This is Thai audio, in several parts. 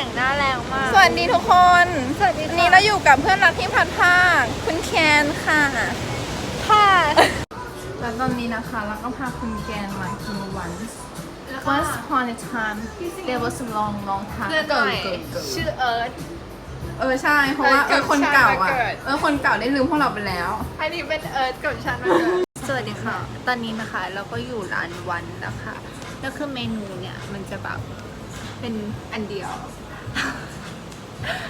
แต่งหน้าแรงมาก สวัสดีทุกคนสวัสดีวันนี้เราอยู่กับเพื่อนรักที่พัดภาคคุณแคนค่ะค่ะแล้วตอนนี้นะคะเราก็พาคุณแกนมากินวัน แล้วก็ Once upon a time there was a long long time เพื่อนหน่อยชื่อเอิร์ธ เออใช่เพราะว่าเอเอิอร์ธคนเก่ากับอะ ชาติมาเกิด เออคนเก่าได้ลืมพวกเราไปแล้ว อันนี้เป็นเอิร์ธกับฉันมาเกิดสวัสดีค่ะ ตอนนี้นะคะเราก็อยู่ร้านวันนะคะ แล้วคือเมนูเนี่ยมันจะแบบเป็นอันเดียว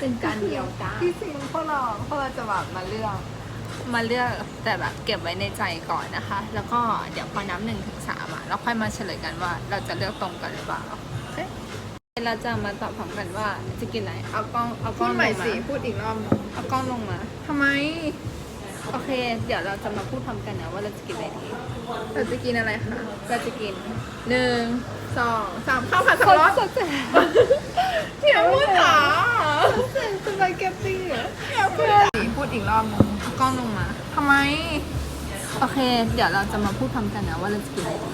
เป็นการเดียวจ้าที่จริงพวกเราพวกเราจะแบบมาเลือก มาเลือกแต่แบบเก็บไว้ในใจก่อนนะคะ แล้วก็เดี๋ยวพอนับหนึ่งถึงสามอะเราค่อยมาเฉลยกันว่าเราจะเลือกตรงกันหรือเปล่าโอเคเราจะมาตอบพร้อมกันว่าจะกินอะไรเอากล้องเอากพูล้องดลงใหม่มาสิพูดอีกรอบหนึ่งเอากล้องลงมา ทำไมโอเค เดี๋ยวเราจะมาพูดพร้อมกันนะว่าเราจะกินอะไรดีเราจะกินอะไรคะเราจะกินหนึ่งสองสามข้าวผัดสับคปะนรด สด เที่ยวพูดจ๋าสปาเกตตี้เหรอเที่ยวพูดจ๋าพูดอีกรอบหนึงเอากล้องลงมาทำไม โอเค เดี๋ยวเราจะมาพูดพร้อมกันนะว่าเราจะกินอะไรดี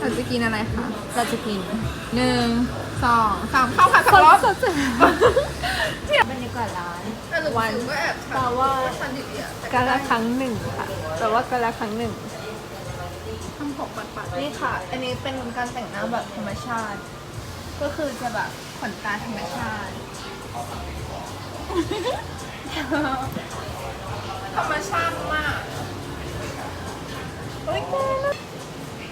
เราจะกินอะไรคะเราจะกินหนึ่งสองสามข้าวผัดสับคนปะรดสดบรรยากาศร้านวันก็แอบแปลว่าชันดิบอะกาละครั้งหนึ่งค่ะแปลว่ากาละครั้งหนึ่งทำผมปัดปัดนี่ค่ะ อันนี้เป็นการแต่งหน้าแบบธรรมชาติ ก็คือจะแบบ ขนตาธรรมชาติ ธรรมชาติมากโอ๊ยแกนะ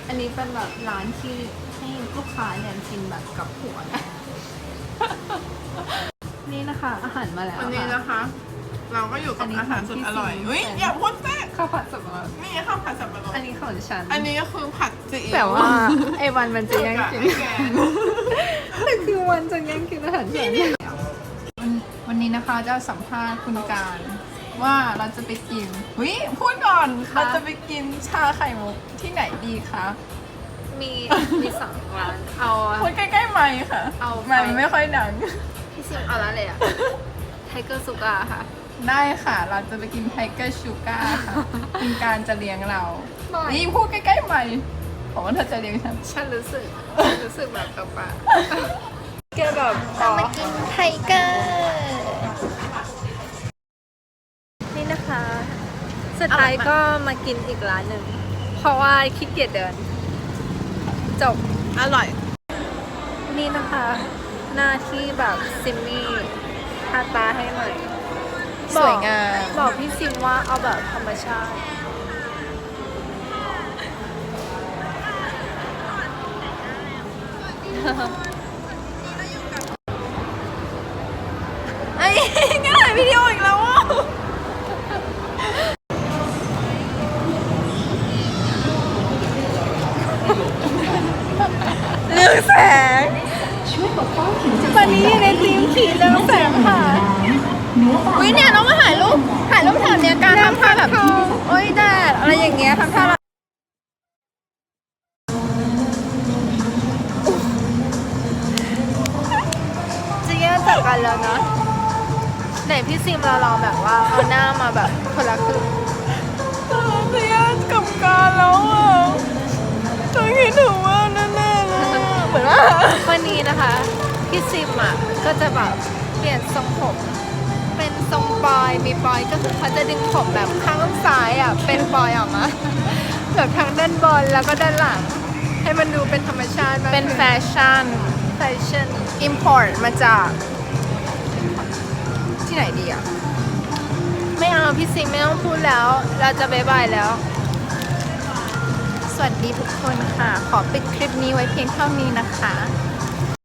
อันนี้เป็นแบบร้านที่ให้ลูกค้าเนี่ยกินแบบกับหัวนะนี่นะคะ อาหารมาแล้ววันนี้ค่ะ นะคะ เราก็อยู่อักับนนี้อาหารสุดอร่อยของพี่เฮ้ยซีนอย่าพูดแทรกข้าวผัดสับ ของฉัน อันนี้ก็คือผัดซีอิ๊วแต่ว่าไอ้วันมันจะแย่งกินไอ้แกนแต่คือวันจะแย่งกินอาหารฉันวันวันนี้นะคะจะสัมภาษณ์คุณการว่าเราจะไปกินเฮ้ยพูดก่อนค่ะเราจะไปกินชาไข่มุกที่ไหนดีคะมีมีสองร้านเอาพูดใกล้ๆไมค์ค่ะ เอาไมค์ไม่ค่อยดังพี่ซิมเอาแล้วเลยอะไทเกอร์ซูกาค่ะ ได้ค่ะ เราจะไปกินไทเกอร์ชูการ์ค่ะ คุณการจะเลี้ยงเราไม่นี่พูดใกล้ๆไมค์ผมว่าเธอจะเลี้ยงฉัน ฉันรู้สึกฉันรู้สึกแบบกับปะแกแบบเรามากินไทเกอร์นี่นะคะ สุดท้ายก็มากินอีกร้านหนึ่ง เพราะว่าขี้เกียจเดิน จบ อร่อย นี่นะคะ หน้าที่แบบซิมมี่ทาตาให้หน่อย สวยงาม บอกพี่ซิมว่าเอาแบบธรรมชาติ ไอ้งั้นถ่ายวิดีโออีกแล้วอะเรื่องแสงตอนนี้อยู่ในทีมผีเรืองแสงค่ะ วิเนี่ยน้องมาถ่ายรูปถ่ายรูปแถวเนี้ยการทำท่าแบบโอ๊ยแดดอะไรอย่างเงี้ยทำท่าแบบจะแยกจากกันแล้วเนาะไหนพี่ซิมเราลองแบบว่าเอาหน้ามาแบบคนละครึ่งเสียกับการแล้วอะตอนคิดถึงว่าแน่ๆเลยอะเหมือนว่าวันนี้นะคะพี่ซิมอะก็จะแบบเปลี่ยนทรงผม เป็นทรงปอยมีปอยก็คือเขาจะดึงผมแบบข้างซ้ายอะเป็นปอยออกมาแบบทั้งด้านบนแล้วก็ด้านหลัง ให้มันดูเป็นธรรมชาติมากเป็นแฟชั่นแฟชั่น import มาจาก ที่ไหนดีอะ ไม่เอาพี่ซิมไม่ต้องพูดแล้ว เราจะบายบายแล้ว สวัสดีทุกคนค่ะ ขอปิดคลิปนี้ไว้เพียงเท่านี้นะคะ